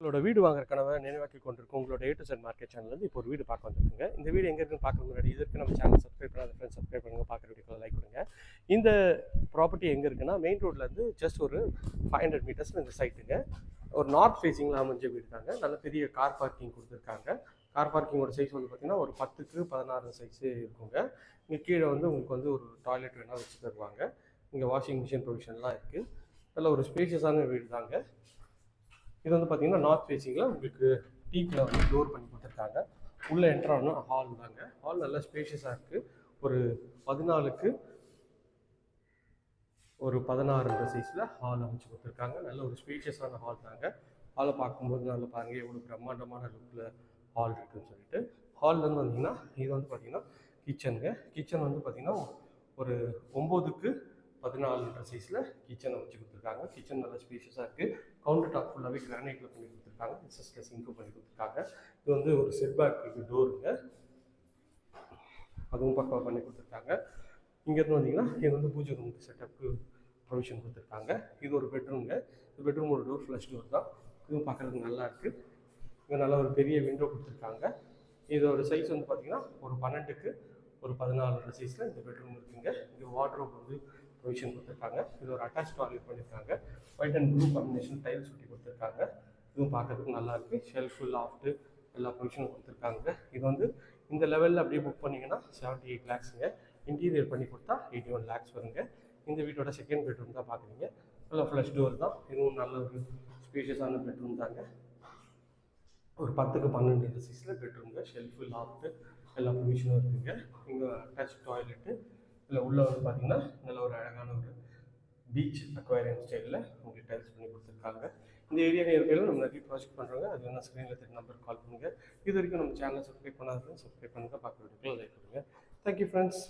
உங்களோட வீடு வாங்குற கனவை நினைவாக்கி கொண்டிருக்கும் உங்களோட ஏ டு செட் மார்க்கெட் சேனல்லேருந்து இப்போ ஒரு வீடு பார்க்க வந்திருக்குங்க. இந்த வீடு எங்கே இருக்குன்னு பார்க்க முன்னாடி இதற்கு நம்ம சேனல் சப்ஸ்கிரைப் பண்ணாத ஃப்ரெண்ட்ஸ் சப்ஸ்கிரைப் பண்ணுங்க. பார்க்குற வீடியோக்கு லைக் கொடுங்க. இந்த ப்ராப்பர்ட்டி எங்கே இருக்குன்னா மெயின் ரோட்லேருந்து ஜஸ்ட் ஒரு ஃபைவ் ஹண்ட்ரட் மீட்டர்ஸில் இந்த சைட்டுங்க ஒரு நார்த் ஃபேஸிங்கில் அமைஞ்ச வீடு தாங்க. நல்ல பெரிய கார் பார்க்கிங் கொடுத்துருக்காங்க. கார் பார்க்கிங்கோட சைஸ் வந்து பார்த்தீங்கன்னா ஒரு பத்துக்கு பதினாறு சைஸு இருக்குங்க. இங்கே கீழே வந்து உங்களுக்கு வந்து ஒரு டாய்லெட் வேணால் வச்சு தருவாங்க. இங்கே வாஷிங் மிஷின் ப்ரொவிஷன்லாம் இருக்குது நல்ல ஒரு ஸ்பேஷியஸான வீடு தாங்க. இது வந்து பார்த்தீங்கன்னா நார்த் ஃபேஸிங்கில் உங்களுக்கு டீக்கில் வந்து டோர் பண்ணி கொடுத்துருக்காங்க. உள்ளே என்ட்ரானா ஹால் தாங்க. ஹால் நல்லா ஸ்பேஷியஸாக இருக்குது ஒரு பதினாலுக்கு ஒரு பதினாறுன்ற சைஸில் ஹால் அமைச்சு கொடுத்துருக்காங்க. நல்ல ஒரு ஸ்பேஷியஸான ஹால் தாங்க. ஹாலை பார்க்கும்போது நல்லா பாருங்கள் எவ்வளோ பிரம்மாண்டமான லுக்கில் ஹால் இருக்குன்னு சொல்லிட்டு. ஹால்லேருந்து வந்தீங்கன்னா இது வந்து பார்த்தீங்கன்னா கிச்சனுங்க கிச்சன் வந்து பார்த்தீங்கன்னா ஒரு ஒம்போதுக்கு பதினாலு லிட்டர் சைஸில் கிச்சன் வச்சு கொடுத்துருக்காங்க. கிச்சன் நல்லா ஸ்பீஷியஸாக இருக்குது கவுண்டர் டாப் ஃபுல்லாகவே கிரானைட்டில் பண்ணி கொடுத்துருக்காங்க. எஸ்எஸ்ல சிங்க்கும் பண்ணி கொடுத்துருக்காங்க. இது வந்து ஒரு செட் பேக் டோருங்க அதுவும் பக்காவாக பண்ணி கொடுத்துருக்காங்க. இங்கேருந்து வந்தீங்கன்னா இது வந்து பூஜை ரூம் செட்டப்புக்கு ப்ரொவிஷன் கொடுத்துருக்காங்க. இது ஒரு பெட்ரூம்ங்க இந்த பெட்ரூம் ஒரு டோர் ஃப்ளஷ் டோர் தான். இதுவும் பார்க்குறதுக்கு நல்லா இருக்குது இங்கே நல்ல ஒரு பெரிய விண்டோ கொடுத்துருக்காங்க. இதோட சைஸ் வந்து பார்த்தீங்கன்னா ஒரு பன்னெண்டுக்கு ஒரு பதினாலு சைஸில் இந்த பெட்ரூம் இருக்குங்க. இங்கே வாட்ரோப் வந்து ப்ரொவிஷன் கொடுத்துருக்காங்க. இது ஒரு அட்டாச் டாய்லெட் பண்ணியிருக்காங்க white and blue combination tiles ஒட்டி கொடுத்துருக்காங்க. இதுவும் பார்க்கறதுக்கு நல்லா இருக்குது ஷெல்ஃபு லாஃப்ட்டு எல்லா ப்ரொவிஷனும் கொடுத்துருக்காங்க. இது வந்து இந்த லெவலில் அப்படியே புக் பண்ணிங்கன்னா செவன்ட்டி எயிட் லேக்ஸுங்க இன்டீரியர் பண்ணி கொடுத்தா எயிட்டி ஒன் லேக்ஸ் வருங்க. இந்த வீட்டோட செகண்ட் பெட்ரூம் தான் பார்க்குறீங்க. நல்லா ஃப்ளஷ் டோர் தான். இதுவும் நல்ல ஒரு ஸ்பேஷியஸான பெட்ரூம் தாங்க. ஒரு பத்துக்கு பன்னெண்டு சைஸில் பெட்ரூம்ங்க ஷெல்ஃபு லாஃப்ட்டு எல்லா ப்ரொவிஷனும் இருக்குங்க. இங்கே அட்டாச் டாய்லெட்டு இல்லை உள்ளே வந்து பார்த்தீங்கன்னா நல்ல ஒரு அழகான ஒரு பீச் அக்வாரியம் ஸ்டைலில் உங்களுக்கு டைல்ஸ் பண்ணி கொடுத்துருக்காங்க. இந்த ஏரியா ஏரியாவில் நம்ம நிறைய ப்ராஜெக்ட் பண்ணுறோங்க அது வேணால் ஸ்க்ரீனில் தெரிய நம்பர் கால் பண்ணுங்கள் இது வரைக்கும் நம்ம சேனலை சப்ஸ்கிரைப் பண்ணாதவங்க சப்ஸ்கிரைப் பண்ணுங்கள் பார்க்க வீடியோக்கு லைக் பண்ணுங்கள் தேங்க்யூ ஃப்ரெண்ட்ஸ்